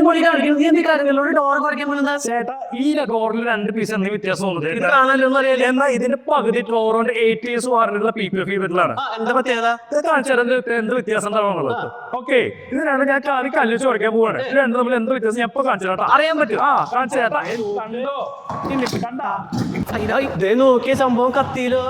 പൊളി കാണിക്കുന്നത് നീ എന്ത് കാര്യങ്ങളോട് ഡോർ കുറയ്ക്കാൻ പോകുന്നത്? ചേട്ടാ ഈ ഡോറിൽ രണ്ട് പീസ് എന്തെങ്കിലും വ്യത്യാസം ഇത് തോന്നുന്നത് കാണാനല്ലോ എന്ന് എന്നാ എന്നാൽ ഇതിന്റെ പകുതി ഡോറിന്റെ എയ്റ്റ് ഇയേഴ്സ് വാറന്റിയുള്ള പി പി എഫ് ആ, എന്താ പ്രത്യേകത ഇത് കാണിച്ചാൽ എന്ത് വ്യത്യാസം ഉണ്ടാവുന്നുള്ളത് ഓക്കെ ഇത് രണ്ടും ഞാൻ കാറി കല്ല് ചോദിക്കാൻ പോവാണ്. ഇത് രണ്ടും തമ്മിൽ എന്ത് വ്യത്യാസം? ഞാൻ എപ്പോ കാണിച്ചു അറിയാൻ പറ്റും ആ കാണിച്ചു ചേട്ടാ കണ്ടോ? കണ്ടാ. ഇതാ ഇതേ നോക്കിയ സംഭവം കത്തിയിലോ.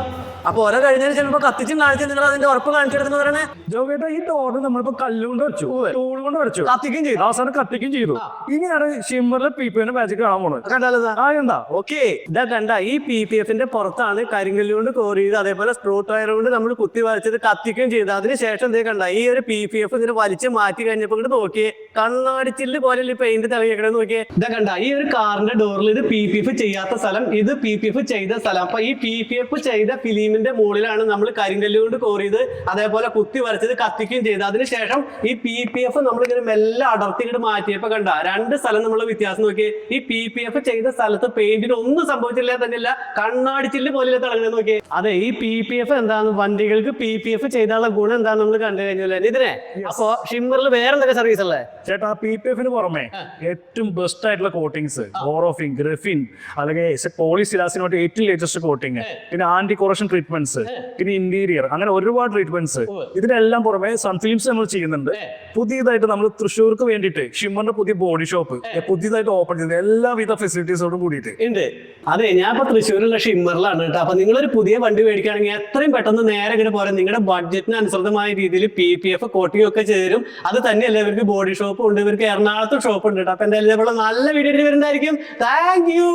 അപ്പൊ ഓരോ കഴിഞ്ഞതിന് ചിലപ്പോ കത്തിച്ചും കാണിച്ചു നിങ്ങൾ അതിന്റെ ഉറപ്പ് കാണിച്ചെടുക്കുന്ന പറയണേ? ജോഗേട്ട ഈ ഡോറ് നമ്മളിപ്പോ കല്ലുകൊണ്ട് വെച്ചു ടൂൾ കൊണ്ട് വെച്ചു കത്തിക്കും ചെയ്തു. അവസാനം കത്തിക്കും ചെയ്തു. ഇനിയാണ് ഷിമ്മറിലെ പി പി മാജിക് കാണാൻ പോണത്. കണ്ടാലോ ആ എന്താ? ഓക്കെ. ഇതാ കണ്ട ഈ പി പി എഫിന്റെ പുറത്താണ് കരിങ്കല്ല് കൊണ്ട് കോറി ചെയ്ത് അതേപോലെ സ്ക്രൂ ടയർ കൊണ്ട് നമ്മൾ കുത്തി വരച്ചത് കത്തിക്കുകയും ചെയ്തു. അതിനുശേഷം എന്തേ കണ്ട ഈ ഒരു പി പി എഫ് ഇതിന് വലിച്ച് മാറ്റി കഴിഞ്ഞപ്പോ ഇങ്ങോട്ട് നോക്കിയേ കണ്ണാടിച്ചില്ല് പോലെ പെയിന്റ് തിളങ്ങിയേക്കണേ നോക്കിയേ. ഇതാ കണ്ട ഈ ഒരു കാറിന്റെ ഡോറിൽ ഇത് പി പി എഫ് ചെയ്യാത്ത സ്ഥലം ഇത് പി പി എഫ് ചെയ്ത സ്ഥലം. അപ്പൊ ഈ പി പി എഫ് ചെയ്ത ഫിലിമിന്റെ മുകളിലാണ് നമ്മൾ കരിങ്കല്ല് കൊണ്ട് കോറിയത് അതേപോലെ കുത്തി വരച്ചത് കത്തിക്കുകയും ചെയ്ത് അതിനുശേഷം ഈ പി പി എഫ് നമ്മൾ ഇങ്ങനെ മെല്ലെ അടർത്തി ഇങ്ങോട്ട് മാറ്റിയപ്പോ കണ്ട രണ്ട് സ്ഥലം നമ്മൾ വ്യത്യാസം നോക്കി ഈ പി പി എഫ് ചെയ്ത സ്ഥലത്ത് പെയിന്റിന് ഒന്നും സംഭവിച്ചില്ല തന്നെയില്ല കണ്ണാടിച്ചില്ല് പോലെ തിളങ്ങുന്നത് നോക്കി അതെ ഈ പി പി എഫ് എന്താണ് വണ്ടികൾക്ക് പി പി എഫ് ചെയ്താലുള്ള ഗുണം എന്താന്ന് നമ്മൾ കണ്ടു കഴിഞ്ഞല്ലേ ഇതിനെ അപ്പോ ഷിമ്മറിൽ വേറെ എന്തൊക്കെ സർവീസ് അല്ലേ ചേട്ടാ പി പി എഫിന് പുറമെ ഏറ്റവും ബെസ്റ്റ് ആയിട്ടുള്ള കോട്ടിങ്സ് ഓറോഫിൻ ഗ്രഫിൻ അല്ലെങ്കിൽ പോളിസിലാസിനോട്ട് ഏറ്റവും ലേറ്റസ്റ്റ് കോട്ടിങ് പിന്നെ ആന്റി കൊറോഷൻ ട്രീറ്റ്മെന്റ്സ് പിന്നെ ഇന്റീരിയർ അങ്ങനെ ഒരുപാട് ട്രീറ്റ്മെന്റ്സ് ഇതിനെല്ലാം പുറമെ സൺഫിലിംസ് നമ്മൾ ചെയ്യുന്നുണ്ട്. പുതിയതായിട്ട് നമ്മൾ തൃശ്ശൂർക്ക് വേണ്ടിട്ട് ഷിമ്മറിന്റെ പുതിയ ബോഡി ഷോപ്പ് പുതിയതായിട്ട് ഓപ്പൺ ചെയ്ത് എല്ലാവിധ ഫെസിലിറ്റീസോടും കൂടിയിട്ട്. ഉണ്ട്. അതെ ഞാൻ ഇപ്പൊ തൃശ്ശൂരിലുള്ള ഷിമ്മറിലാണ് കേട്ടോ. അപ്പൊ നിങ്ങളൊരു പുതിയ വണ്ടി മേടിക്കുകയാണെങ്കിൽ എത്രയും പെട്ടെന്ന് നേരെ ഇങ്ങനെ പോരാ. നിങ്ങളുടെ ബഡ്ജറ്റിന് അനുസൃതമായ രീതിയിൽ പി പി എഫ് കോട്ടിംഗ് ഒക്കെ ചേരും. അത് തന്നെയല്ല ഇവർക്ക് ബോഡി ഷോപ്പ് ഉണ്ട്. ഇവർക്ക് എറണാകുളത്ത് ഷോപ്പ് ഉണ്ട് കേട്ടോ അപ്പൊ എന്തായാലും ഇതേപോലെ നല്ല വീഡിയോ വരുന്നതായിരിക്കും. Thank you